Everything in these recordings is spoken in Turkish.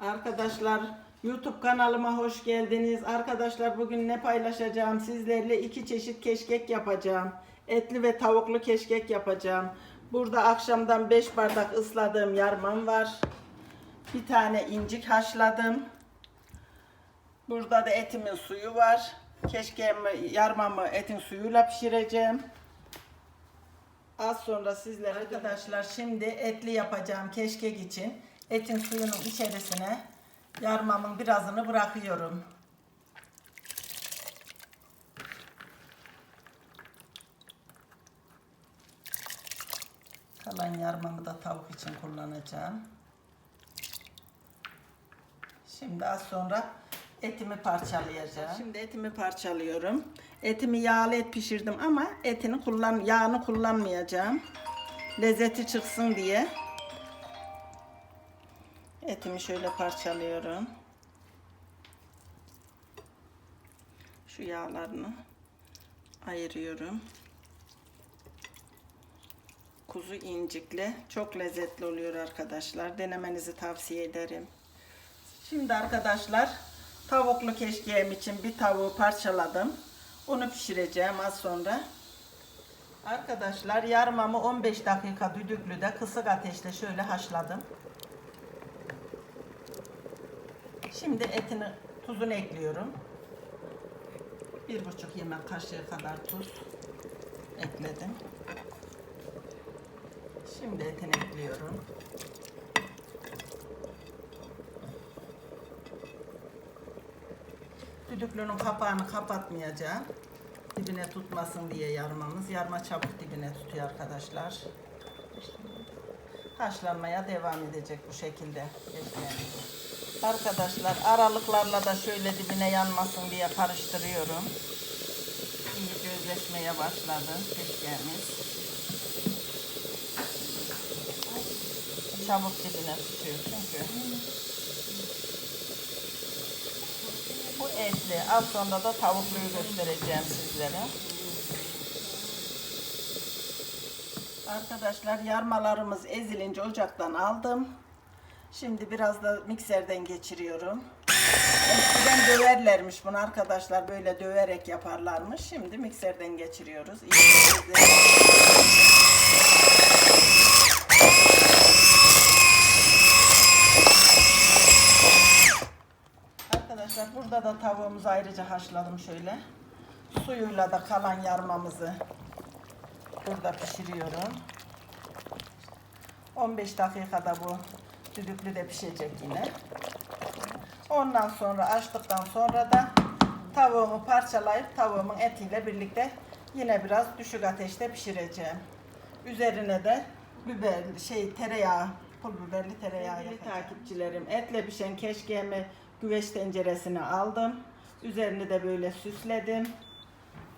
Arkadaşlar YouTube kanalıma hoş geldiniz. Arkadaşlar bugün ne paylaşacağım? Sizlerle iki çeşit keşkek yapacağım. Etli ve tavuklu keşkek yapacağım. Burada akşamdan 5 bardak ısladığım yarmam var. Bir tane incik haşladım. Burada da etimin suyu var. Keşkeğimi, yarmamı etin suyuyla pişireceğim. Az sonra sizlere arkadaşlar şimdi etli yapacağım keşkek için etin suyunun içerisine yarmamın birazını bırakıyorum. Kalan yarmamı da tavuk için kullanacağım. Şimdi az sonra etimi parçalayacağım. Şimdi etimi parçalıyorum. Etimi yağlı et pişirdim ama etini kullan yağını kullanmayacağım. Lezzeti çıksın diye. Etimi şöyle parçalıyorum. Şu yağlarını ayırıyorum. Kuzu incikle çok lezzetli oluyor arkadaşlar. Denemenizi tavsiye ederim. Şimdi arkadaşlar tavuklu keşkeğim için bir tavuğu parçaladım. Onu pişireceğim az sonra. Arkadaşlar yarmamı 15 dakika düdüklüde kısık ateşte şöyle haşladım. Şimdi etini tuzunu ekliyorum. Bir buçuk yemek kaşığı kadar tuz ekledim. Şimdi etini ekliyorum. Düdüklünün kapağını kapatmayacağım. Dibine tutmasın diye yarmamız. Yarma çabuk dibine tutuyor arkadaşlar. Haşlanmaya devam edecek bu şekilde. Ekmeğimiz. Arkadaşlar aralıklarla da şöyle dibine yanmasın diye karıştırıyorum. İyice özleşmeye başladı keşkeğimiz. Çabuk dibine tutuyor çünkü. Bu etli. Az sonra da tavukluyu göstereceğim sizlere. Arkadaşlar yarmalarımız ezilince ocaktan aldım. Şimdi biraz da mikserden geçiriyorum. Eskiden döverlermiş bunu arkadaşlar böyle döverek yaparlarmış. Şimdi mikserden geçiriyoruz. Arkadaşlar burada da tavuğumuzu ayrıca haşladım şöyle. Suyuyla da kalan yarmamızı burada pişiriyorum. 15 dakikada bu düdüklü de pişecek yine. Ondan sonra açtıktan sonra da tavuğumu parçalayıp tavuğumun etiyle birlikte yine biraz düşük ateşte pişireceğim. Üzerine de biber, şey tereyağı, pul biberli tereyağı yapacağım. takipçilerim etle pişen keşkeğimi güveç tenceresine aldım. Üzerini de böyle süsledim.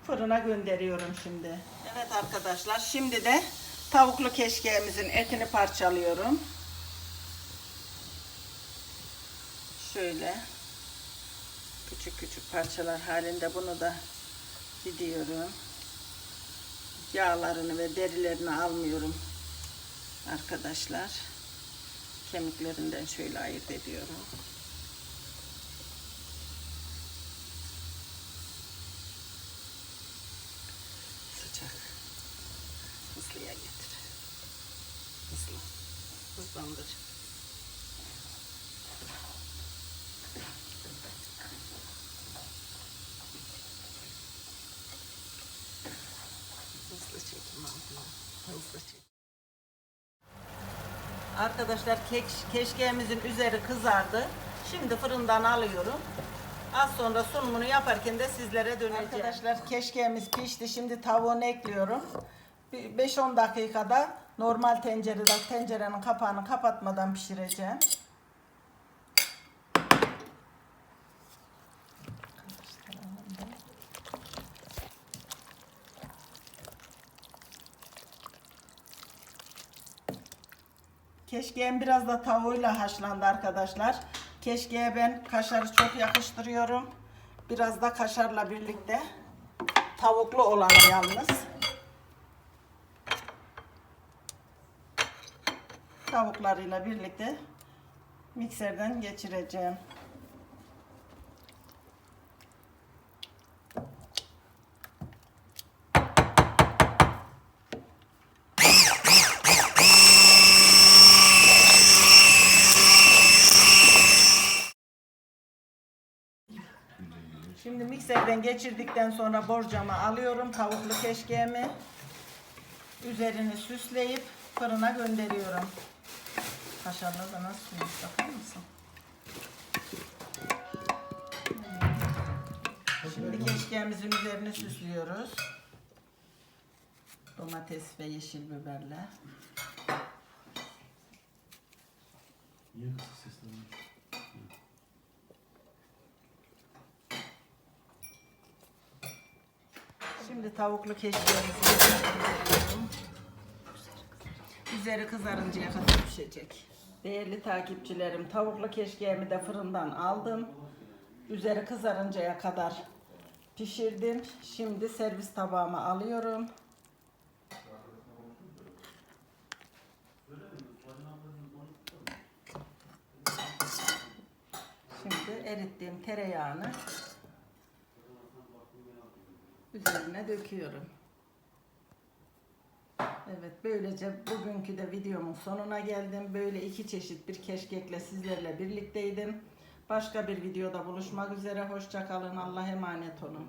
Fırına gönderiyorum şimdi. Evet arkadaşlar şimdi de tavuklu keşkeğimizin etini parçalıyorum. Şöyle küçük küçük parçalar halinde bunu da gidiyorum. Yağlarını ve derilerini almıyorum arkadaşlar. Kemiklerinden şöyle ayırt ediyorum. Sıcak. Hızlıya getir. Hızlı. Hızlandır. Hızlı çekim abla. Hızlı çekim. Arkadaşlar keş, keşkeğimizin üzeri kızardı. Şimdi fırından alıyorum. Az sonra sunumunu yaparken de sizlere döneceğim. Arkadaşlar keşkeğimiz pişti. Şimdi tavuğunu ekliyorum. Bir 5-10 dakikada normal tencerede tencerenin kapağını kapatmadan pişireceğim. Keşkeğim biraz da tavuğuyla haşlandı arkadaşlar. Keşkeğe ben kaşarı çok yakıştırıyorum. Biraz da kaşarla birlikte. Tavuklu olanı yalnız. Tavuklarıyla birlikte mikserden geçireceğim. Şimdi mikserden geçirdikten sonra borcama alıyorum tavuklu keşkeğimi. Üzerini süsleyip fırına gönderiyorum. Kaşarlı da nasıl bakar mısın? Şimdi keşkeğimizin üzerini süslüyoruz. Domates ve yeşil biberle. Niye kısık sesleniyor? Şimdi tavuklu keşkeğimizi. Üzeri kızarıncaya kadar pişecek. Değerli takipçilerim, tavuklu keşkeğimi de fırından aldım. Üzeri kızarıncaya kadar pişirdim. Şimdi servis tabağıma alıyorum. Şimdi erittiğim tereyağını üzerine döküyorum. Evet böylece bugünkü de videomun sonuna geldim. Böyle iki çeşit bir keşkekle sizlerle birlikteydim. Başka bir videoda buluşmak üzere. Hoşçakalın. Allah'a emanet olun.